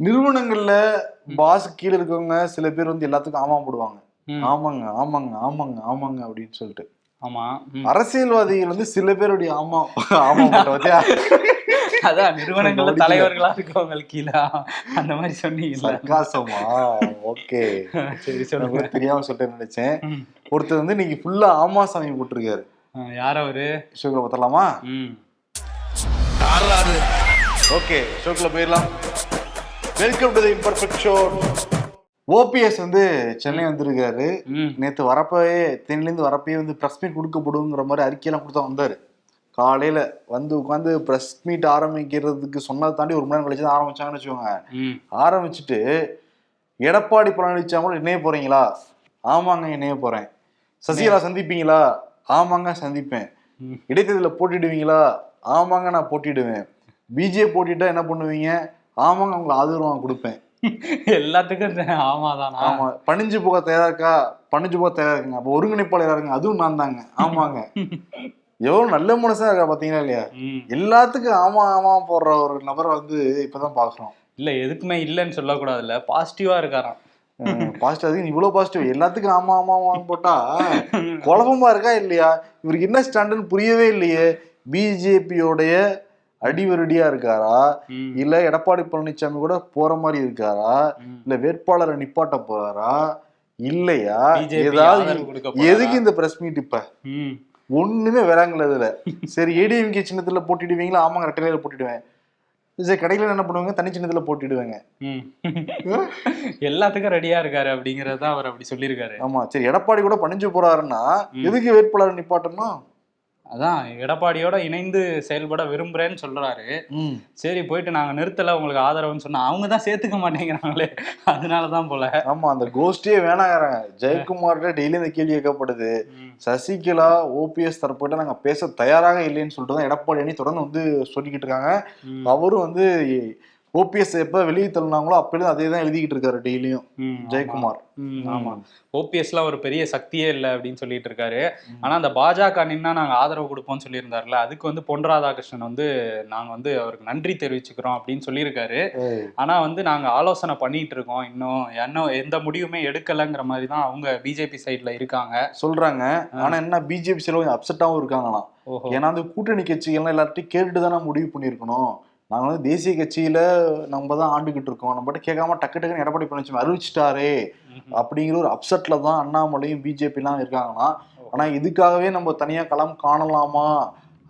நிறுவனங்கள்ல பாஸ் கீழே இருக்கவங்க சில பேர் வந்து எல்லாத்துக்கும் ஆமா போடுவாங்க. ஆமாங்க ஆமாங்க ஆமாங்க ஆமாங்க அப்படின்னு சொல்லிட்டு. ஆமா. அரசியல்வாதிகள் வந்து சில பேருடைய ஆமா ஆமா பத்தியா? அதான் நிறுவனங்கள்ல. தலைவர்களா இருக்கவங்களுக்கு கீழே அந்த மாதிரி சர்க்காசமா? ஓகே. சரி சொல்லுங்க. தெரியாம சொல்லிட்டு நினைச்சேன். ஒருத்தர் வந்து இன்னைக்கு ஃபுல்லா ஆமா சாமி போட்டிருக்காரு. யார் அவரு? ஷோக்கில் பார்த்தலாமா ம். ஓகே ஷோக்கில் போயிடலாம். Welcome to the imperfect show OPS வந்து சென்னை வந்திருக்காரு நேத்து வரப்பவே தென்னிலேருந்து வரப்பவே வந்து ப்ரெஸ் மீட் கொடுக்கப்படுங்கிற மாதிரி அறிக்கையெல்லாம் கொடுத்தா வந்தாரு. காலையில வந்து உட்காந்து ப்ரெஸ் மீட் ஆரம்பிக்கிறதுக்கு சொன்னதை தாண்டி ஒரு மணி நேரம் கழிச்சு தான் ஆரம்பிச்சாங்கன்னு வச்சுக்கோங்க. ம். ஆரம்பிச்சுட்டு எடப்பாடி பழனிசாமி இணைய போறீங்களா? ஆமாங்க இணைய போறேன். சசிகலா சந்திப்பீங்களா? ஆமாங்க சந்திப்பேன். இடைத்தேர்தலில் போட்டிடுவீங்களா ஆமாங்க நான் போட்டிடுவேன் பிஜே போட்டிட்டா என்ன பண்ணுவீங்க? ஆமாங்க உங்களுக்கு ஆதரவு கொடுப்பேன். எல்லாத்துக்கும் இந்த ஆமாதானா ஆமா பணிஞ்சு போக தயாரா இருக்கா? பணிஞ்சு போக தயாரா இருக்குங்க. அப்போ ஒருங்கிணைப்பாளராக இருங்க அதுவும் நான் தாங்க. ஆமாங்க. எவ்வளவு நல்ல மனுஷனா இருக்கா பாத்தீங்களா இல்லையா? எல்லாத்துக்கும் ஆமா ஆமா போடுற ஒரு நபரை வந்து இப்பதான் பாக்குறோம் இல்ல எதுக்குமே இல்லைன்னு சொல்லக்கூடாதுல்ல. பாசிட்டிவா இருக்காராம். பாசிட்டிவ் அதுக்கு இவ்வளவு பாசிட்டிவ் எல்லாத்துக்கும் ஆமா ஆமா ஆமான்னு போட்டா குழப்பமா இருக்கா இல்லையா? இவருக்கு என்ன ஸ்டாண்டுன்னு புரியவே இல்லையே. பிஜேபியோடைய அடிவருடியா இருக்காரா? இல்ல எடப்பாடி பழனிசாமி கூட போற மாதிரி இருக்காரா. இல்ல வேட்பாளரை நிப்பாட்ட போறாரா? இல்லையா? ஏதாவது? எதுக்கு இந்த பிரஸ் மீட் இப்ப? ஒண்ணுமே வராங்கல்ல இதுல. சரி ஏடிஎம்கே சின்னத்துல போட்டிடுவீங்களா? ஆமாங்க ரெட்டையில போட்டிடுவேன். சரி கடையில என்ன பண்ணுவாங்க? தனி சின்னத்துல போட்டிடுவேங்க. எல்லாத்துக்கும் ரெடியா இருக்காரு அப்படிங்கறத அவர் அப்படி சொல்லியிருக்காரு. ஆமா சரி எடப்பாடி கூட பணிஞ்சு போறாருன்னா. எதுக்கு வேட்பாளர் நிப்பாட்டணும்? அதான் எடப்பாடியோட இணைந்து செயல்பட விரும்புறேன்னு சொல்றாரு. சரி போயிட்டு நாங்க நிறுத்தல உங்களுக்கு ஆதரவுன்னு சொன்னா அவங்க தான் சேர்த்துக்க மாட்டேங்கிறாங்களே. அதனாலதான் போல. ஆமா அந்த கோஷ்டியே வேணாங்கிறாங்க. ஜெயக்குமார்கிட்ட டெய்லி இந்த கேள்வி கேட்கப்படுது. சசிகலா ஓபிஎஸ் தரப்புகிட்ட நாங்க பேச தயாராக இல்லைன்னு சொல்லிட்டு தான் எடப்பாடி அணி தொடர்ந்து வந்து சொல்லிக்கிட்டு இருக்காங்க. அவரும் வந்து ஓபிஎஸ் எப்ப வெளியே தள்ளினாங்களோ அப்பயும் அதே தான் எழுதிக்கிட்டு இருக்காரு டெய்லியும். ஜெயக்குமார். ஆமா. ஓபிஎஸ்லாம் ஒரு பெரிய சக்தியே இல்லை அப்படின்னு சொல்லிட்டு இருக்காரு. ஆனா அந்த பாஜக நின்னா நாங்க ஆதரவு கொடுப்போம்னு சொல்லியிருந்தாருல அதுக்கு வந்து பொன் ராதாகிருஷ்ணன் வந்து நாங்க வந்து அவருக்கு நன்றி தெரிவிச்சுக்கிறோம் அப்படின்னு சொல்லியிருக்காரு. ஆனா வந்து நாங்க ஆலோசனை பண்ணிட்டு இருக்கோம் இன்னும். இன்னும் எந்த முடிவுமே எடுக்கலைங்கிற மாதிரி தான் அவங்க பிஜேபி சைட்ல இருக்காங்க. சொல்றாங்க. ஆனா என்ன பிஜேபி சில கொஞ்சம் அப்செட்டாவும் இருக்காங்களாம். ஏன்னா அந்த கூட்டணி கட்சிகள்லாம் எல்லார்ட்டையும் கேட்டுட்டு தானே முடிவு பண்ணியிருக்கணும். நாங்க வந்து தேசிய கட்சியில நம்ம தான் ஆண்டுகிட்டு இருக்கோம். நம்மகிட்ட கேட்காம டக்கு டக்குன்னு எடப்பாடி பழனிசாமி அறிவிச்சிட்டாரே. அப்படிங்கிற ஒரு அப்செட்ல தான் அண்ணாமலையும் பிஜேபிலாம் இருக்காங்களாம் ஆனா இதுக்காகவே நம்ம தனியா களம் காணலாமா?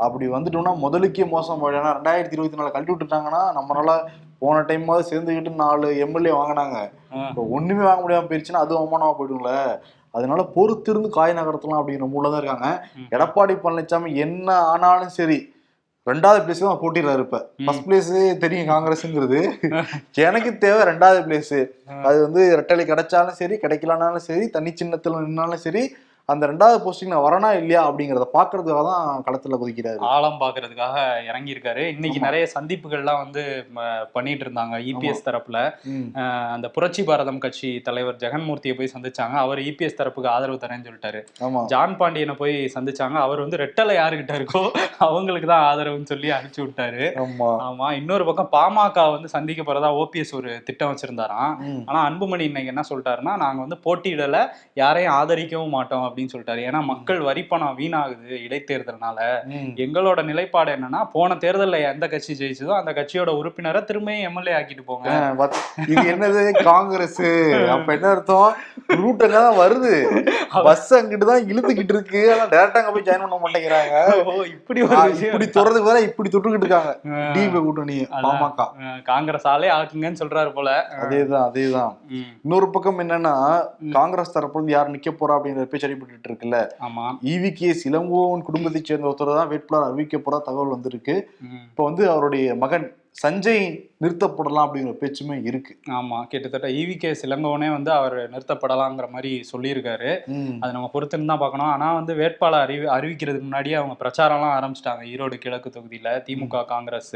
அப்படி வந்துட்டோம்னா முதலுக்கே மோசம் போயிடும். ரெண்டாயிரத்தி இருபத்தி நாலு கழட்டி விட்டுட்டாங்கன்னா நம்மளால போன டைமாவது சேர்ந்துக்கிட்டு நாலு எம்எல்ஏ வாங்கினாங்க. இப்போ ஒண்ணுமே வாங்க முடியாம போயிருச்சுன்னா அது அவமானமா போயிடும்ல. அதனால பொறுத்திருந்து காய் நகர்த்தலாம் அப்படிங்கிற மூல தான் இருக்காங்க. எடப்பாடி பழனிசாமி என்ன ஆனாலும் சரி ரெண்டாவது பிளேஸ் தான் போட்டிடுறாரு இப்ப. ஃபர்ஸ்ட் பிளேஸ் தெரியும் காங்கிரஸ்ங்கிறது. எனக்கு தேவை ரெண்டாவது பிளேஸ் அது வந்து ரெட்டலை கிடைச்சாலும் சரி கிடைக்கலனாலும் சரி தனி சின்னத்துல நின்னாலும் சரி அந்த ரெண்டாவது போஸ்டிங் நான் வரனா இல்லையா அப்படிங்கறத பாக்குறதுக்காக தான் களத்துல குதிக்கிறாரு. ஆழம் பாக்குறதுக்காக இறங்கி இருக்காரு இன்னைக்கு. நிறைய சந்திப்புகள்லாம் வந்து பண்ணிட்டு இருந்தாங்க இபிஎஸ் தரப்புல. ம். அஹ், அந்த புரட்சி பாரதம் கட்சி தலைவர் ஜெகன்மூர்த்தியை போய் சந்திச்சாங்க. அவர் இபிஎஸ் தரப்புக்கு ஆதரவு தரேன்னு சொல்லிட்டாரு. ஜான் பாண்டியனை போய் சந்திச்சாங்க. அவர் வந்து ரெட்டலை யாருக்கிட்ட இருக்கோ அவங்களுக்கு தான் ஆதரவுன்னு சொல்லி அனுப்பிச்சு விட்டாரு. ஆமா. ஆமா. இன்னொரு பக்கம் பாமக வந்து சந்திக்க போறதா ஓபிஎஸ் ஒரு திட்டம் வச்சிருந்தாராம். ஆனா அன்புமணி இன்னைக்கு என்ன சொல்லிட்டாருன்னா நாங்க வந்து போட்டியிடல யாரையும் ஆதரிக்கவும் மாட்டோம் அப்படின்னு சொல்லிட்டாரு. ஏன்னா மக்கள் வரி பணம் வீணாகுது இடைத்தேர்தல்னால. எங்களோட நிலைப்பாடு என்னன்னா போன தேர்தல்ல எந்த கட்சி ஜெயிச்சதோ அந்த கட்சியோட உறுப்பினரை திரும்பியும் எம்எல்ஏ ஆக்கிட்டு போங்க. இது என்னது? காங்கிரஸ். அப்ப என்ன அர்த்தம்? ரூட் தான் வருது. பஸ் அங்கிட்டு தான் இழுத்துக்கிட்டு இருக்கு. ஆனா டேரக்டா அங்க போய் ஜாயின் பண்ண மாட்டேங்கிறாங்க. ஓ இப்படி ஒரு ஆ, விஷயம். இப்படி தொடர்றதுக்கு வேற இப்படி தொட்டுக்கிட்டு இருக்காங்க. டிவி கூட்டணி. பாமக. காங்கிரஸ் ஆளே ஆக்குங்கன்னு சொல்றாரு போல. அதேதான் அதேதான். இன்னொரு பக்கம் என்னன்னா. காங்கிரஸ் தரப்புல இருந்து யார் நிக்க போறா அப்படிங்கிற பேச்சு அடிபட்டு இருக்குல்ல ஆமா இவி கே இளங்கோவன் குடும்பத்தை சேர்ந்த ஒருத்தர் தான் வேட்பாளர் அறிவிக்க போறா தகவல் வந்திருக்கு. இப்ப வந்து அவருடைய மகன் சஞ்சய் நிறுத்தப்படலாம் அப்படிங்கிற பேச்சுமே இருக்கு. ஆமா கிட்டத்தட்ட இவி கே சிலங்கோனே வந்து அவர் நிறுத்தப்படலாங்கிற மாதிரி சொல்லியிருக்காரு. அது நம்ம பொறுத்துன்னு தான் பார்க்கணும். ஆனா வந்து வேட்பாளர் அறிவி அறிவிக்கிறதுக்கு முன்னாடியே அவங்க பிரச்சாரம்லாம் ஆரம்பிச்சிட்டாங்க. ஈரோடு கிழக்கு தொகுதியில திமுக காங்கிரஸ்.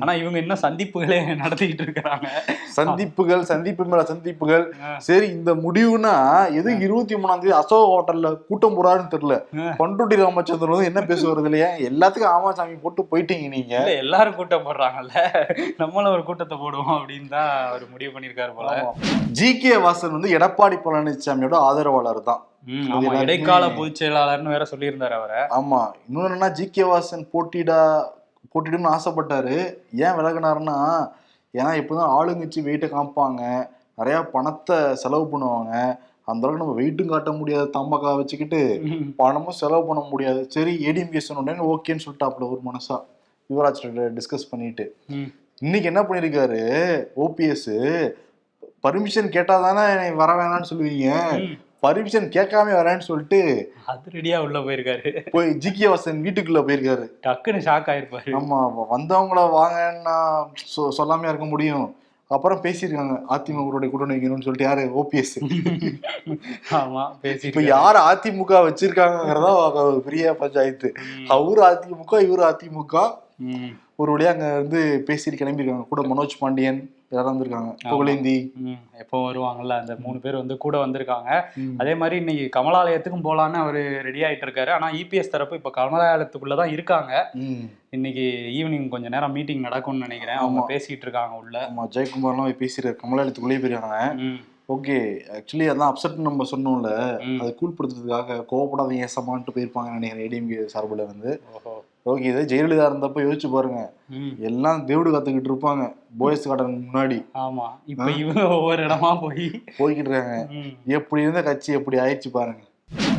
ஆனா இவங்க இன்னும் சந்திப்புகளே நடத்திக்கிட்டு இருக்கிறாங்க சந்திப்புகள் சந்திப்பு மேல சந்திப்புகள். சரி இந்த முடிவுனா எது இருபத்தி மூணாம் தேதி அசோக ஹோட்டல்ல கூட்டம் போறாருன்னு தெரியல. ஆ. பண்டுட்டி ராமச்சந்திரன் வந்து என்ன பேசுவாரு இல்லையா எல்லாத்துக்கும் ஆமா சாமி போட்டு போயிட்டீங்க நீங்க. எல்லாரும் கூட்டம் போடுறாங்கல்ல. நம்மளும் ஒரு கூட்டத்தை போடுவோம் அப்படின்னு தான் அவர் முடிவு பண்ணியிருக்காரு போல. ஜி கே வாசன் வந்து எடப்பாடி பழனிசாமியோட ஆதரவாளர் தான். இடைக்கால பொதுச் செயலாளர்னு வேற சொல்லியிருந்தாரு அவரை. ஆமா. இன்னொன்னு என்னன்னா ஜி கே வாசன் போட்டிடா போட்டிடும்னு ஆசைப்பட்டாரு. ஏன் விலகினாருன்னா ஏன்னா இப்போதான் ஆளுங்கட்சி வெயிட்டை காமிப்பாங்க. நிறைய பணத்தை செலவு பண்ணுவாங்க. அந்த அளவுக்கு நம்ம வெயிட்டும் காட்ட முடியாது. தம்பக்கா வச்சுக்கிட்டு பணமும் செலவு பண்ண முடியாது. சரி ஏடிஎம்கே சொன்ன ஓகேன்னு சொல்லிட்டாப்புல ஒரு மனசா. யுவராஜ் டிஸ்கஸ் பண்ணிட்டு. இன்னைக்கு என்ன பண்ணிருக்காரு? ஓபிஎஸ் பர்மிஷன் கேட்டா தானே வர வேணாம்னு சொல்லுவீங்க. பர்மிஷன் கேட்காம வரேன்னு சொல்லிட்டு அது ரெடியா உள்ள போயிருக்காரு. போய் ஜிகே வாசன் வீட்டுக்குள்ள போயிருக்காரு. டக்குன்னு ஷாக் ஆயிருப்பாரு. ஆமா வந்தவங்கள வாங்கன்னா சொல்லாமையா இருக்க முடியும். அப்புறம் பேசியிருக்காங்க அதிமுக கூட்டணி வைக்கணும்னு சொல்லிட்டு யாரு? ஓபிஎஸ் ஆமா பேசி இப்ப யார் அதிமுக வச்சிருக்காங்கிறதா பெரிய பஞ்சாயத்து. அவரு அதிமுக இவரு அதிமுக. ஒரு வழியா அங்க வந்து பேசிட்டு கிளம்பியிருக்காங்க கூட மனோஜ் பாண்டியன் எல்லாரும் வந்திருக்காங்க. புகழேந்தி. எப்போ வருவாங்கல்ல அந்த மூணு பேர் வந்து கூட வந்திருக்காங்க. அதே மாதிரி இன்னைக்கு கமலாலயத்துக்கும் போலான்னு அவரு ரெடி ஆயிட்டு இருக்காரு ஆனா இபிஎஸ் தரப்பு இப்ப கமலாலயத்துக்குள்ள தான் இருக்காங்க. இன்னைக்கு ஈவினிங் கொஞ்ச நேரம் மீட்டிங் நடக்கும்னு நினைக்கிறேன். அவங்க. பேசிட்டு இருக்காங்க உள்ள. ஆமா ஜெயக்குமார்லாம் போய் பேசிட்டு கமலாலயத்துக்குள்ளேயே போயிருக்காங்க. ஓகே ஆக்சுவலி அதான் அப்செட் நம்ம சொன்னோம்ல. அதை கூல்படுத்துறதுக்காக கோவப்படாதீங்க ஏசமான்ட்டு போயிருப்பாங்க நினைக்கிறேன் ஏடிஎம்கே சார்பில் ஓஹோ. ஓகே இதே ஜெயலலிதா இருந்தப்ப யோசிச்சு பாருங்க. எல்லாம் தேவடு காத்துக்கிட்டு இருப்பாங்க. போயஸ் கார்டன் முன்னாடி. ஆமா. இப்ப இவங்க ஒவ்வொரு இடமா போய் போய்கிட்டு இருக்காங்க. எப்படி இருந்த கட்சி எப்படி ஆயிடுச்சு பாருங்க.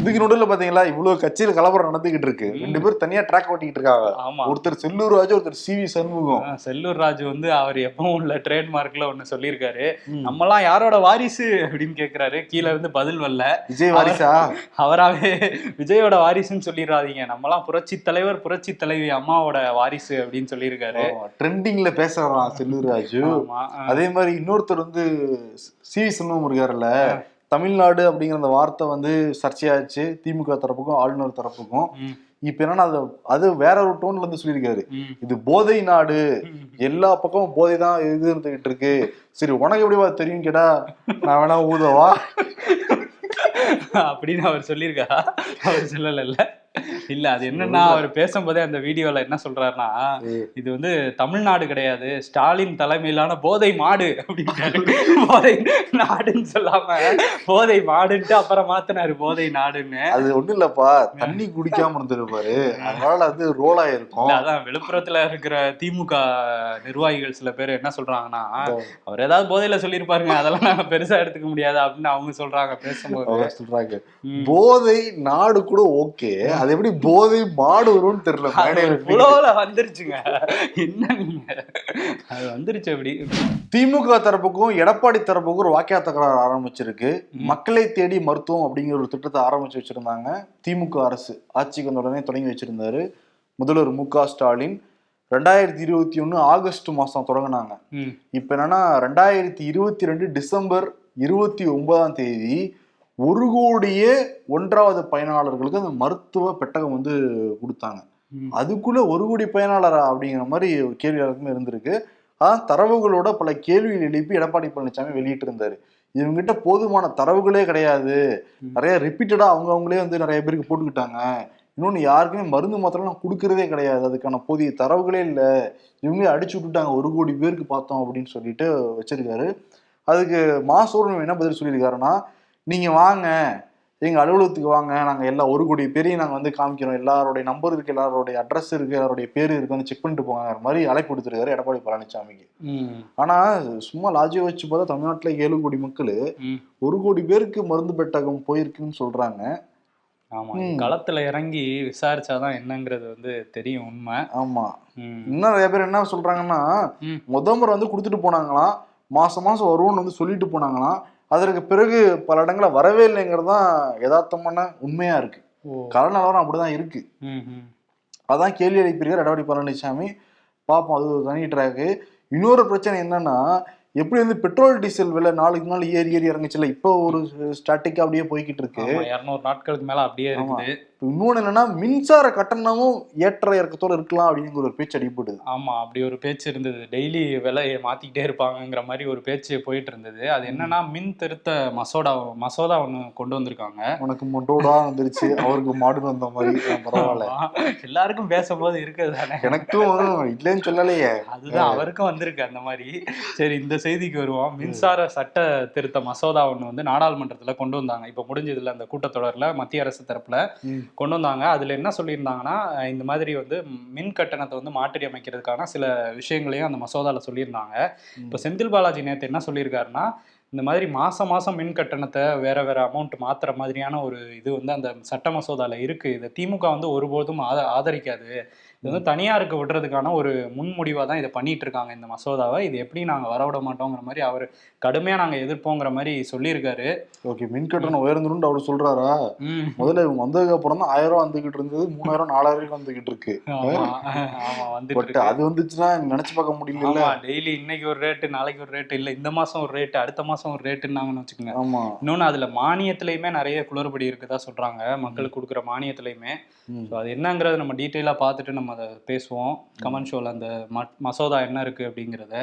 இதுக்கு நடுவில் பாத்தீங்களா இவ்வளவு கட்சியில கலவரம் நடந்துகிட்டு இருக்கு. ரெண்டு பேரும் தனியா ட்ராக் ஓட்டிக்கிட்டு இருக்காங்க. ஆமா. ஒருத்தர் செல்லூர் ராஜு ஒருத்தர் சி வி சண்முகம். செல்லூர் ராஜு வந்து அவர் எப்பவும் உள்ள ட்ரேட்மார்க்ல ஒண்ணு சொல்லியிருக்காரு. நம்மலாம் யாரோட வாரிசு அப்படின்னு கேக்குறாரு. கீழே இருந்து பதில் வரல. விஜய் வாரிசா? அவராவே விஜயோட வாரிசுன்னு சொல்லிடாதீங்க நம்மலாம் புரட்சி தலைவர் புரட்சி தலைவி அம்மாவோட வாரிசு அப்படின்னு சொல்லியிருக்காரு. ட்ரெண்டிங்ல பேசுறான் செல்லூர் ராஜு. அதே மாதிரி இன்னொருத்தர் வந்து சி வி சண்முகம் இருக்காருல்ல. தமிழ்நாடு அப்படிங்கிற அந்த வார்த்தை வந்து சர்ச்சையாச்சு. திமுக தரப்புக்கும் ஆளுநர் தரப்புக்கும். இப்ப என்னன்னா அது அது வேற ஒரு டோன்ல இருந்து சொல்லியிருக்காரு. இது போதை நாடு. எல்லா பக்கமும் போதை தான் இது இருந்துகிட்டு இருக்கு. சரி உனக்கு எப்படிவா தெரியும் கேட்டா நான் வேணா ஊதவா? அப்படின்னு அவர் சொல்லியிருக்காரா அவர் சொல்லல இல்ல அது என்னன்னா அவர் பேசும்போதே அந்த வீடியோல என்ன சொல்றாருன்னா இது வந்து தமிழ்நாடு கிடையாது ஸ்டாலின் தலைமையிலான போதை மாடு அப்படின்ட்டாரு. போதை நாடுன்னு சொல்லாம போதை மாடுன்ட்டு அப்புறம் மாத்தினாரு போதை நாடுன்னு. அது ஒண்ணும் இல்லப்பா தண்ணி குடிக்காம இருந்திருப்பாரு அதனால அது ரோல் ஆயிருக்கும். இல்ல, அதான் விழுப்புரத்துல இருக்கிற திமுக நிர்வாகிகள் சில பேர் என்ன சொல்றாங்கன்னா அவர் ஏதாவது போதையில சொல்லியிருப்பாருங்க அதெல்லாம் நாங்க பெருசா எடுத்துக்க முடியாது அப்படின்னு அவங்க சொல்றாங்க பேசும்போது. சொல்றாங்க. போதை நாடு கூட ஓகே அது எப்படி போதை மாடு வரும்னு தெரியல. புலோல வந்துருச்சுங்க. என்ன நீங்க? அது வந்துருச்சு அப்படி. திமுக தரப்புக்கும் எடப்பாடி தரப்புக்கும் ஒரு வாக்கியா தகராறு ஆரம்பிச்சிருக்கு. மக்களை தேடி மருத்துவம் அப்படிங்கிற ஒரு திட்டத்தை ஆரம்பிச்சு வச்சிருந்தாங்க திமுக அரசு. ஆட்சிக்கு வந்த உடனே தொடங்கி வச்சிருந்தாரு முதல்வர் மு க ஸ்டாலின். ரெண்டாயிரத்தி இருபத்தி ஒண்ணு ஆகஸ்ட் மாசம் தொடங்கினாங்க. இப்ப என்னன்னா ரெண்டாயிரத்தி இருபத்தி ரெண்டு டிசம்பர் இருபத்தி ஒன்பதாம் தேதி ஒரு கோடியே ஒன்றாவது பயனாளர்களுக்கு அந்த மருத்துவ பெட்டகம் வந்து கொடுத்தாங்க. அதுக்குள்ள ஒரு கோடி பயனாளரா அப்படிங்கிற மாதிரி ஒரு கேள்வி எல்லாருக்குமே இருந்திருக்கு. அதான் தரவுகளோட பல கேள்விகள் எழுப்பி எடப்பாடி பழனிசாமி வெளியிட்டு இருந்தாரு இவங்ககிட்ட போதுமான தரவுகளே கிடையாது. நிறைய ரிப்பீட்டடா அவங்க அவங்களே வந்து நிறைய பேருக்கு போட்டுக்கிட்டாங்க. இன்னொன்னு யாருக்குமே மருந்து மாத்திரம் கொடுக்கறதே கிடையாது. அதுக்கான போதிய தரவுகளே இல்லை. இவங்களே அடிச்சு விட்டுட்டாங்க. ஒரு கோடி பேருக்கு பார்த்தோம் அப்படின்னு சொல்லிட்டு வச்சிருக்காரு. அதுக்கு மாசோடு என்ன பதில் சொல்லியிருக்காருன்னா நீங்க வாங்க. எங்க அலுவலகத்துக்கு வாங்க. நாங்க எல்லா ஒரு கோடி பேரையும் நாங்க வந்து காமிக்கிறோம். எல்லாருடைய நம்பர் இருக்கு எல்லாருடைய அட்ரஸ் இருக்கு எல்லாருடைய பேர் இருக்கு. வந்து செக் பண்ணிட்டு போங்கிற மாதிரி அழைப்பு கொடுத்துருக்காரு எடப்பாடி பழனிசாமிக்கு ம், ஆனா சும்மா லாஜிக் வச்சு பார்த்தா தமிழ்நாட்டுல ஏழு கோடி மக்கள். ஒரு கோடி பேருக்கு மருந்து பெட்டகம் போயிருக்குன்னு சொல்றாங்க. ஆமா ம். களத்துல இறங்கி விசாரிச்சாதான் என்னங்கிறது வந்து தெரியும் உண்மை. ஆமா. இன்னும் நிறைய பேர் என்ன சொல்றாங்கன்னா. முத முறை வந்து கொடுத்துட்டு போனாங்களாம். மாசம் மாசம் வருவோம்னு வந்து சொல்லிட்டு போனாங்களாம். அதற்கு பிறகு பல இடங்கள வரவே இல்லைங்கிறது தான் யதார்த்தமான உண்மையா இருக்கு. ஓ, கள நிலவரம் அப்படிதான் இருக்கு. அதான் கேள்வி எழுப்பியிருக்கார் எடப்பாடி பழனிசாமி. பார்ப்போம் அது ஒரு தனி ட்ராக்கு இன்னொரு பிரச்சனை என்னன்னா எப்படி வந்து பெட்ரோல் டீசல் விலை நாளுக்கு நாள் ஏறி ஏறி இறங்குச்சுல இப்போ ஒரு ஸ்டாட்டிக்கா அப்படியே போய்கிட்டு இருக்கு. 200 நாட்களுக்கு மேல அப்படியே. இருக்குது. இப்ப இன்னொன்னு என்னன்னா மின்சார கட்டணமும் ஏற்ற இறக்கத்தோட இருக்கலாம் அப்படிங்கிற ஒரு பேச்சு அடிபடுது ஆமா அப்படி ஒரு பேச்சு இருந்தது. டெய்லி விலையை மாத்திக்கிட்டே இருப்பாங்கங்கிற மாதிரி ஒரு பேச்சு போயிட்டு இருந்தது. அது என்னன்னா மின் திருத்த மசோடா மசோதா ஒண்ணு கொண்டு வந்திருக்காங்க. உனக்கு மொட்டோடா வந்துருச்சு அவருக்கு மாடு வந்த மாதிரி. பரவாயில்ல. எல்லாருக்கும் பேசும்போது இருக்குது தானே. எனக்கும் இல்லைன்னு சொல்லலையே. அதுதான் அவருக்கும் வந்திருக்கு அந்த மாதிரி. சரி இந்த செய்திக்கு வருவோம். மின்சார சட்ட திருத்த மசோதா ஒண்ணு வந்து நாடாளுமன்றத்துல கொண்டு வந்தாங்க. இப்ப முடிஞ்சதுல அந்த கூட்டத்தொடர்ல மத்திய அரசு தரப்புல. கொண்டு வந்தாங்க. அதுல என்ன சொல்லியிருந்தாங்கன்னா இந்த மாதிரி வந்து மின் கட்டணத்தை வந்து மாற்றி அமைக்கிறதுக்கான சில விஷயங்களையும் அந்த மசோதால சொல்லியிருந்தாங்க. இப்ப செந்தில் பாலாஜி நேத்து என்ன சொல்லியிருக்காருன்னா இந்த மாதிரி மாசம் மாசம் மின் கட்டணத்தை வேற வேற அமௌண்ட் மாத்துற மாதிரியான ஒரு இது வந்து அந்த சட்ட மசோதால இருக்கு. இதை திமுக வந்து ஒருபோதும் ஆத- ஆதரிக்காது. இது வந்து தனியாருக்கு விடுறதுக்கான ஒரு முன்முடிவா தான் இதை பண்ணிட்டு இருக்காங்க இந்த மசோதாவை. இது எப்படி நாங்க வரவிட மாட்டோங்கிற மாதிரி அவர் கடுமையா நாங்க எதிர்ப்போங்கிற மாதிரி சொல்லியிருக்காரு. ஓகே மின் கட்டணம் உயர்ந்துடும் அவர் சொல்றாரா. முதல்ல இவங்க வந்ததுக்கு அப்புறம் தான் ஆயிரம் ரூபாய் வந்துகிட்டு இருந்தது மூணாயிரம் நாலாயிரம் வந்துகிட்டு இருக்கு. பட் அது வந்துச்சுன்னா நினைச்சு பார்க்க முடியல டெய்லி இன்னைக்கு ஒரு ரேட்டு நாளைக்கு ஒரு ரேட்டு இல்ல இந்த மாசம் ஒரு ரேட்டு அடுத்த மாசம் ஒரு ரேட்டுன்னாங்கன்னு வச்சுக்கோங்க. ஆமா. இன்னொன்னு அதுல மானியத்திலயுமே நிறைய குளறுபடி இருக்குதா சொல்றாங்க. மக்களுக்கு கொடுக்குற மானியத்திலயுமே. அது என்னங்கிறத நம்ம டீட்டெயிலாக பார்த்துட்டு நம்ம அதை பேசுவோம். கமெண்ட் ஷோல அந்த மசோதா என்ன இருக்கு அப்படிங்கிறத.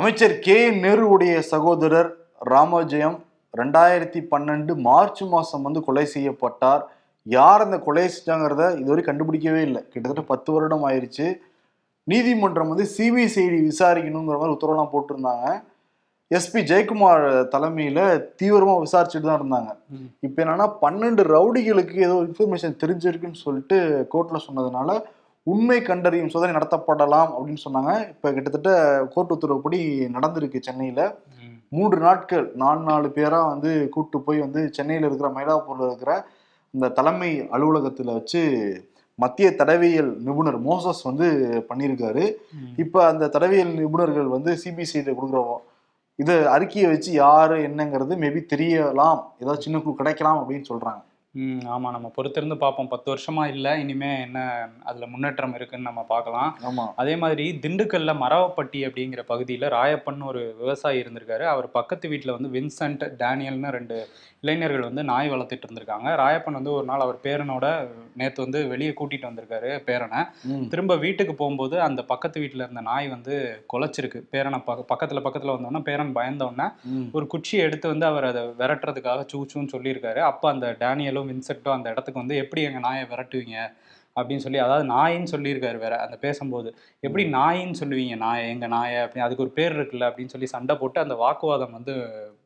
அமைச்சர் கே. நேருவுடைய சகோதரர் ராமஜெயம் ரெண்டாயிரத்தி பன்னெண்டு மார்ச் மாசம் வந்து கொலை செய்யப்பட்டார். யார் அந்த கொலை செஞ்சாங்கிறத இதுவரை கண்டுபிடிக்கவே இல்லை. கிட்டத்தட்ட பத்து வருடம் ஆயிருச்சு. நீதிமன்றம் வந்து சிபிசிஐடி விசாரிக்கணுங்கிற மாதிரி உத்தரவுலாம் போட்டிருந்தாங்க. எஸ்பி ஜெயக்குமார் தலைமையில தீவிரமா விசாரிச்சுட்டு தான் இருந்தாங்க. இப்போ என்னன்னா பன்னெண்டு ரவுடிகளுக்கு ஏதோ இன்ஃபர்மேஷன் தெரிஞ்சிருக்குன்னு சொல்லிட்டு கோர்ட்ல சொன்னதுனால உண்மை கண்டறியும் சோதனை நடத்தப்படலாம் அப்படின்னு சொன்னாங்க. இப்போ கிட்டத்தட்ட கோர்ட் உத்தரவுப்படி நடந்திருக்கு சென்னையில. மூன்று நாட்கள் நாலு நாலு பேரா வந்து கூட்டு போய் வந்து சென்னையில இருக்கிற மயிலாப்பூர்ல இருக்கிற இந்த தலைமை அலுவலகத்துல வச்சு மத்திய தடவியல் நிபுணர் மோசஸ் வந்து பண்ணியிருக்காரு. இப்போ அந்த தடவியல் நிபுணர்கள் வந்து சிபிசிஐடி கொடுக்குற இது அறிக்கையை வச்சு யாரு என்னங்கிறது மேபி தெரியலாம். ஏதாவது சின்ன குழு கிடைக்கலாம் அப்படின்னு சொல்றாங்க. ம் ஆமா. நம்ம பொறுத்திருந்து பார்ப்போம். பத்து வருஷமா இல்ல இனிமே என்ன அதுல முன்னேற்றம் இருக்குன்னு நம்ம பார்க்கலாம். ஆமா. அதே மாதிரி திண்டுக்கல்ல மரவப்பட்டி அப்படிங்கிற பகுதியில் ராயப்பன் ஒரு விவசாயி இருந்திருக்காரு. அவர் பக்கத்து வீட்டில் வந்து வின்சென்ட் டேனியல்னு ரெண்டு இளைஞர்கள் வந்து நாய் வளர்த்துட்டு இருந்திருக்காங்க. ராயப்பன் வந்து ஒரு நாள் அவர் பேரனோட நேற்று வந்து வெளியே கூட்டிட்டு வந்திருக்காரு பேரனை. திரும்ப வீட்டுக்கு போகும்போது அந்த பக்கத்து வீட்டில் இருந்த நாய் வந்து குலைச்சிருக்கு. பேரனை பக்க பக்கத்தில் பக்கத்தில் வந்தோடனே பேரன் பயந்தோடனே. ஒரு குச்சியை எடுத்து வந்து அவர் அதை விரட்டுறதுக்காக சூச்சுன்னு சொல்லியிருக்காரு. அப்போ அந்த டேனியலும் வின்சென்ட்டும் அந்த இடத்துக்கு வந்து எப்படி எங்கள் நாயை விரட்டுவீங்க? அப்படின்னு சொல்லி அதாவது நாயின்னு சொல்லியிருக்காரு வேற அந்த பேசும்போது. எப்படி நாயின்னு சொல்லுவீங்க? நாயை எங்க நாயை அப்படி அதுக்கு ஒரு பேர் இருக்குல்ல அப்படின்னு சொல்லி சண்டை போட்டு அந்த வாக்குவாதம் வந்து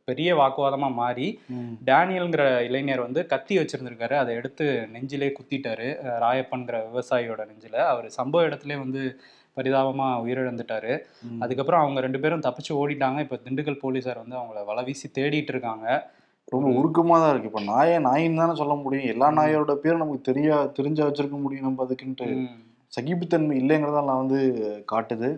பெரிய வாக்குவாதமா மாறி. டேனியல்ங்கிற இளைஞர் வந்து கத்தி வச்சிருந்திருக்காரு. அதை எடுத்து நெஞ்சிலே குத்திட்டாரு. ராயப்பன்கிற விவசாயியோட நெஞ்சில. அவர் சம்பவ இடத்துல வந்து பரிதாபமா உயிரிழந்துட்டாரு. அதுக்கப்புறம் அவங்க ரெண்டு பேரும் தப்பிச்சு ஓடிட்டாங்க. இப்போ திண்டுக்கல் போலீசார் வந்து அவங்கள வலை வீசி தேடிட்டு இருக்காங்க. ரொம்ப உருக்கமா தான் இருக்கு. இப்ப நாயை நாயின்னு தானே சொல்ல முடியும். எல்லா நாயோட பேரும் நமக்கு தெரியா தெரிஞ்சா வச்சிருக்க முடியும் நம்ம அதுக்குன்ட்டு. சகிப்புத்தன்மை இல்லைங்கிறத நான் வந்து காட்டுது.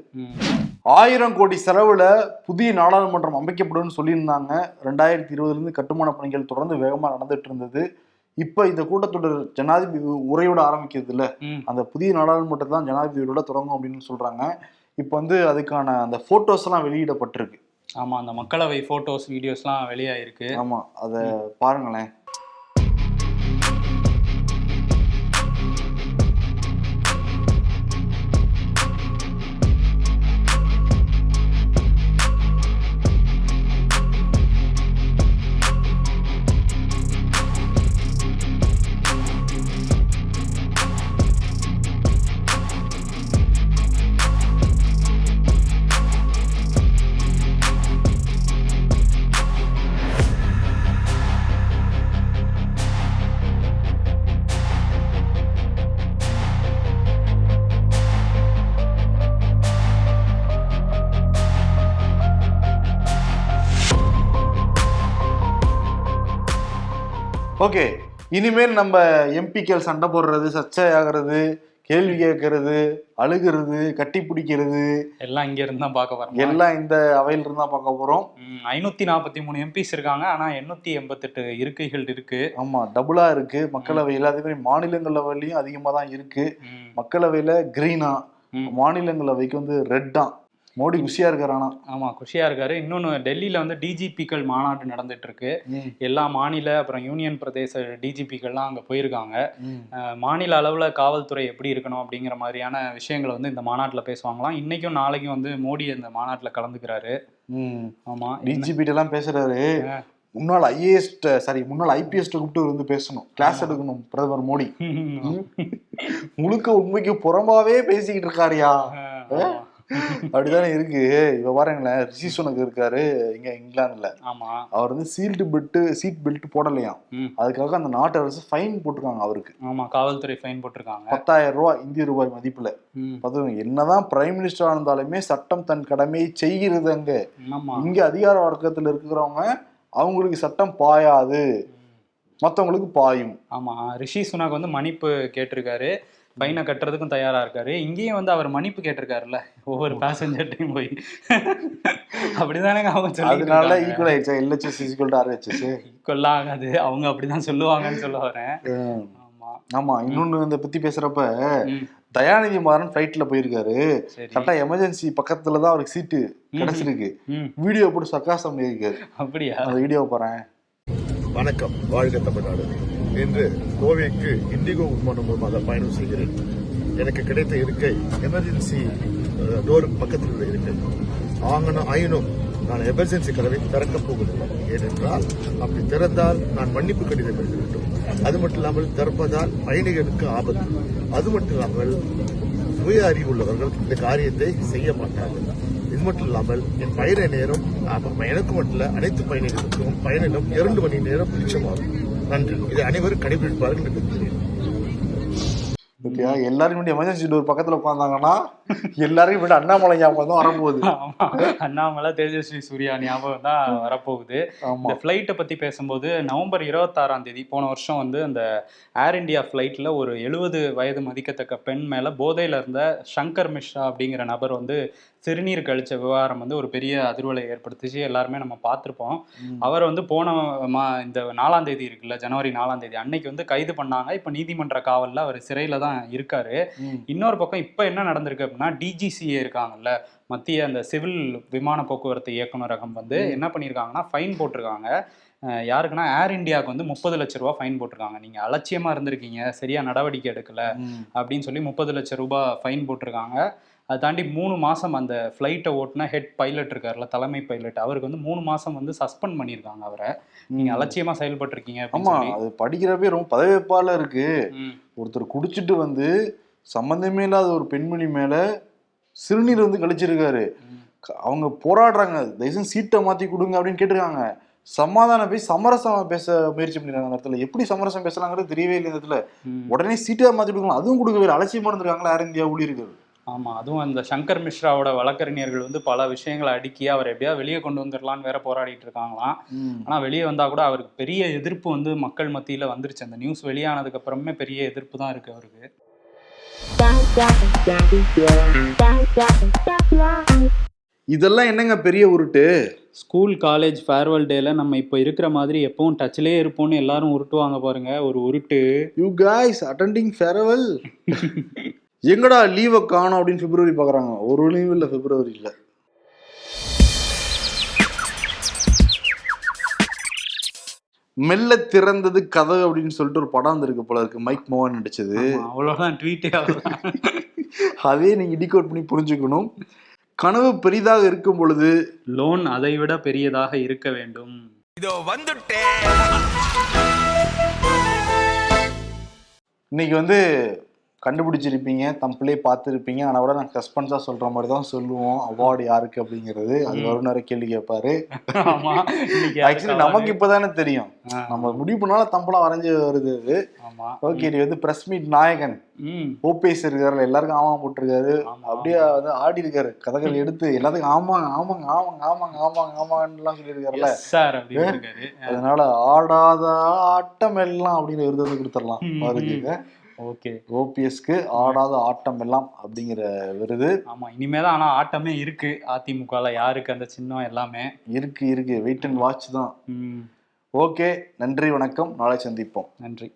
ஆயிரம் கோடி செலவுல புதிய நாடாளுமன்றம் அமைக்கப்படும்னு சொல்லியிருந்தாங்க. ரெண்டாயிரத்தி இருபதுல இருந்து கட்டுமான பணிகள் தொடர்ந்து வேகமா நடந்துட்டு இருந்தது. இப்ப இந்த கூட்டத்தொடர் ஜனாதிபதி உரையோட ஆரம்பிக்கிறது இல்ல. அந்த புதிய நாடாளுமன்றத்தை தான் ஜனாதிபதியோட தொடங்கும் அப்படின்னு சொல்றாங்க. இப்ப வந்து அதுக்கான அந்த போட்டோஸ் எல்லாம் வெளியிடப்பட்டிருக்கு. ஆமா அந்த மக்களவை போட்டோஸ் வீடியோஸ்லாம் வெளியாயிருக்கு. ஆமா அத பாருங்களேன். ஓகே இனிமேல் நம்ம எம்பிக்கள் சண்டை போடுறது சர்ச்சை ஆகிறது கேள்வி கேட்கறது அழுகிறது கட்டி பிடிக்கிறது எல்லாம் இங்க இருந்து தான் பார்க்க வரோம் எல்லாம் இந்த அவையில இருந்து தான் பார்க்க போறோம். ஐநூத்தி நாற்பத்தி மூணு எம்பிஸ் இருக்காங்க ஆனா எண்ணூத்தி எண்பத்தெட்டு இருக்கைகள் இருக்கு. ஆமா டபுளா இருக்கு. மக்களவையில அதே மாதிரி மாநிலங்களவையிலயும் அதிகமா தான் இருக்கு. மக்களவையில கிரீனா. மாநிலங்களவைக்கு வந்து ரெட்டா மோடி குஷியா இருக்காரு ஆனா ஆமா குஷியா இருக்காரு. இன்னொன்னு டெல்லியில வந்து டிஜிபிக்கள் மாநாடு நடந்துட்டு இருக்கு எல்லா மாநில அப்புறம் யூனியன் பிரதேச டிஜிபிக்கள்லாம் அங்க போயிருக்காங்க. மாநில அளவுல காவல்துறை எப்படி இருக்கணும் அப்படிங்கிற மாதிரியான விஷயங்களை வந்து இந்த மாநாட்டுல பேசுவாங்களாம். இன்னைக்கும் நாளைக்கும் வந்து மோடி இந்த மாநாட்டுல கலந்துக்கிறாரு. ஆமா டிஜிபி எல்லாம் பேசுறாரு. முன்னாள் ஐஏஎஸ் சாரி முன்னாள் ஐபிஎஸ் கூப்பிட்டு வந்து பேசணும். கிளாஸ் எடுக்கணும் பிரதமர் மோடி. முழுக்க உண்மைக்கு புறம்பாவே பேசிக்கிட்டு இருக்காருயா. அப்படிதானே இருக்கு? இப்ப பாருங்களேன் ரிஷி சுனக் இருக்காரு இங்க இங்கிலாந்துல. ஆமா. அவர் வந்து சீல்டு பெல்ட் சீட் பெல்ட் போடலையாம். அதுக்காக அந்த நாட்டு அரசு ஃபைன் போட்டிருக்காங்க அவருக்கு. ஆமா காவல்துறை ஃபைன் போட்டிருக்காங்க. பத்தாயிரம் ரூபாய் இந்திய ரூபாய் மதிப்புல. பார்த்துக்கோங்க என்னதான் பிரைம் மினிஸ்டரா இருந்தாலுமே சட்டம் தன் கடமையை செய்கிறது அங்க. இங்க அதிகார வர்க்கத்துல இருக்கிறவங்க அவங்களுக்கு சட்டம் பாயாது. மத்தவங்களுக்கு பாயும். ஆமா ரிஷி சுனாக் வந்து மன்னிப்பு கேட்டிருக்காரு. ஃபைனை கட்டுறதுக்கும் தயாரா இருக்காரு. இங்கேயும் வந்து அவர் மன்னிப்பு கேட்டிருக்காருல்ல. ஒவ்வொரு பேசஞ்சர்ட்டையும் போய். அப்படிதானேங்க அவங்க அதனால ஈக்குவல் ஆயிடுச்சா? LHS equal to RHS equal ஆகாது. அவங்க அப்படிதான் சொல்லுவாங்கன்னு சொல்ல வரேன். ஆமா. ஆமா இன்னொன்னு இந்த பத்தி பேசுறப்ப தயாநிதி மாறன் ஃபிளைட்ல போயிருக்காரு. கரெக்டா எமர்ஜென்சி பக்கத்துல தான் அவருக்கு சீட்டு கிடைச்சிருக்கு. வீடியோ போட்டு சர்க்காசம் பண்ணியிருக்காரு அப்படியா? அந்த வீடியோ போறேன் வணக்கம். வாழ்க தமிழ்நாடு. இன்று கோவைக்கு இண்டிகோ விமானம் மூலமாக பயணம் செய்கிறேன். எனக்கு கிடைத்த இருக்கை எமர்ஜென்சி டோருக்கு பக்கத்தில் உள்ள இருக்கை. ஆங்கனும் ஆயினும் நான் எமர்ஜென்சி கதவை திறக்கப் போவதில்லை. ஏனென்றால் அப்படி திறந்தால் நான் மன்னிப்பு கடிதம் எழுத வேண்டும். அது மட்டும் இல்லாமல் திறப்பதால் பயணிகளுக்கு ஆபத்து. அது மட்டும் இல்லாமல் சுய அறிவுள்ளவர்கள் இந்த காரியத்தை செய்ய மாட்டார்கள். இது மட்டும் இல்லாமல் என் பயண நேரம் எனக்கு மட்டும் இல்ல அனைத்து பயணிகளுக்கும் பயணம் இரண்டு மணி நேரம் மிச்சமாகும். நன்றி. இதை அனைவரும் கடைபிடிப்பார்கள் என்று தெரியும் ஓகே எல்லாரும் வேண்டிய எமர்ஜென்சி டோர் பக்கத்துல உட்காந்தாங்கன்னா எல்லாரையும் விட அண்ணாமலை ஞாபகம் தான் வரப்போகுது. ஆமா அண்ணாமலை தேஜஸ்வி சூர்யா ஞாபகம் தான் வரப்போகுது. இந்த ஃப்ளைட்டை பற்றி பேசும்போது நவம்பர் இருபத்தாறாம் தேதி போன வருஷம் வந்து அந்த ஏர் இந்தியா ஃப்ளைட்டில் ஒரு எழுபது வயது மதிக்கத்தக்க பெண் மேலே போதையில் இருந்த சங்கர் மிஸ்ரா அப்படிங்கிற நபர் வந்து சிறுநீர் கழிச்ச விவகாரம் வந்து ஒரு பெரிய அதிர்வலை ஏற்படுத்துச்சு. எல்லாருமே நம்ம பார்த்துருப்போம். அவர் வந்து போன மா இந்த நாலாம் தேதி இருக்குல்ல ஜனவரி நாலாம் தேதி அன்னைக்கு வந்து கைது பண்ணாங்க. இப்போ நீதிமன்ற காவலில் அவர் சிறையில் தான் இருக்காரு. இன்னொரு பக்கம் இப்போ என்ன நடந்திருக்கு அப்படின்னா டிஜிசிஏ இருக்காங்கல்ல மத்திய அந்த சிவில் விமான போக்குவரத்து இயக்குநரகம் வந்து என்ன பண்ணியிருக்காங்கன்னா ஃபைன் போட்டிருக்காங்க. யாருக்குன்னா ஏர் இந்தியாவுக்கு வந்து முப்பது லட்ச ரூபா ஃபைன் போட்டிருக்காங்க. நீங்க அலட்சியமா இருந்திருக்கீங்க சரியா நடவடிக்கை எடுக்கல. அப்படின்னு சொல்லி முப்பது லட்ச ரூபாய் ஃபைன் போட்டிருக்காங்க. அதை தாண்டி மூணு மாசம் அந்த ஃப்ளைட்டை ஓட்டுன ஹெட் பைலட் இருக்கார்ல தலைமை பைலட் அவருக்கு வந்து மூணு மாசம் வந்து சஸ்பெண்ட் பண்ணியிருக்காங்க அவரை. நீங்க அலட்சியமா செயல்பட்டிருக்கீங்க அப்படின்னு ஆமா சொல்லி. அது படிக்கிறப்பே ரொம்ப பதவிப்பால இருக்கு. ம், ஒருத்தர் குடிச்சிட்டு வந்து சம்பந்தமே இல்லாத ஒரு பெண்மணி மேல சிறுநீர் வந்து கழிச்சிருக்காரு. அவங்க போராடுறாங்க. தயவுசெய்து சீட்டை மாத்தி கொடுங்க அப்படின்னு கேட்டிருக்காங்க. சமாதானம் பேசி சமரசம் பேச முயற்சி பண்ணிருக்காங்க அந்த இடத்துல. எப்படி சமரசம் பேசலாங்கிறது தெரியவே இல்லை இந்த இடத்துல. உடனே சீட்டை மாத்தி கொடுக்கலாம். அதுவும் கொடுக்கவே. அலட்சியமா இருந்திருக்காங்களா ஏர் இந்தியா ஊழியர்கள்? ஆமா அதுவும் அந்த சங்கர் மிஸ்ராவோட வழக்கறிஞர்கள் வந்து பல விஷயங்களை அடுக்கி அவர் எப்படியாவது வெளியே கொண்டு வந்துடலான்னு வேற போராடிட்டு இருக்காங்களாம். ஆனா வெளியே வந்தா கூட அவருக்கு பெரிய எதிர்ப்பு வந்து மக்கள் மத்தியில வந்துருச்சு. அந்த நியூஸ் வெளியானதுக்கு அப்புறமே பெரிய எதிர்ப்பு தான் இருக்கு அவருக்கு. இதெல்லாம் என்னங்க பெரிய உருட்டு? ஸ்கூல் காலேஜ் ஃபேர்வெல் டேல நம்ம இப்போ இருக்கிற மாதிரி எப்பவும் டச்லேயே இருப்போம்னு எல்லாரும் உருட்டுவாங்க பாருங்க. ஒரு உருட்டு. யூ காய்ஸ் அட்டெண்டிங் ஃபேர்வெல் எங்கடா லீவை காணோம் அப்படின்னு பிப்ரவரி பார்க்குறாங்க ஒரு லீவ் இல்லை பிப்ரவரி இல்லை. மெல்ல திறந்தது கதவு அப்படின்னு சொல்லிட்டு ஒரு படம் வந்திருக்கு போல இருக்கு. மைக் மோகன் நடிச்சது. ஆமா, அவ்வளவுதான் ட்வீட்டே அதே நீங்க டிகோட் பண்ணி புரிஞ்சுக்கணும். கனவு பெரிதாக இருக்கும் பொழுது லோன் அதை விட பெரியதாக இருக்க வேண்டும். இன்னைக்கு வந்து கண்டுபிடிச்சிருப்பீங்க தம்பிளே பார்த்துருப்பீங்க. ஆனால் கூட நான் சஸ்பென்ஸாக சொல்ற மாதிரி தான் சொல்லுவோம் அவார்டு யாருக்கு அப்படிங்கிறது. அது வருணரை கேள்வி கேட்பாரு. ஆக்சுவலி நமக்கு இப்போதானே தெரியும். ஆ, நம்ம முடிவு பண்ணாலும் தம்பளம் வரைஞ்சு வருது அது ஓகே இது வந்து பிரஸ் மீட் நாயகன். ஓபிஎஸ் இருக்காருல எல்லாருக்கும் ஆமா போட்டிருக்காரு. அப்படியே வந்து ஆடி இருக்காரு. கதைகள் எடுத்து எல்லாத்துக்கும் ஆமாங்க ஆமாங்க ஆமாங்க ஆமாங்க ஆமாங்க ஆமாங்கலாம் சொல்லியிருக்காருல்ல. சார் இருக்காரு. அதனால ஆடாத ஆட்டம் எல்லாம் அப்படின்னு விருது வந்து கொடுத்துடலாம். பாருங்க ஓகே. ஓபிஎஸ்க்கு ஆடாத ஆட்டம் எல்லாம் அப்படிங்கிற விருது. ஆமா இனிமேதான் ஆனா ஆட்டமே இருக்கு. அதிமுகல யாருக்கு அந்த சின்னம் எல்லாமே. இருக்கு இருக்கு. வெயிட் அண்ட் வாட்ச் தான். ஓகே நன்றி வணக்கம். நாளை சந்திப்போம். நன்றி.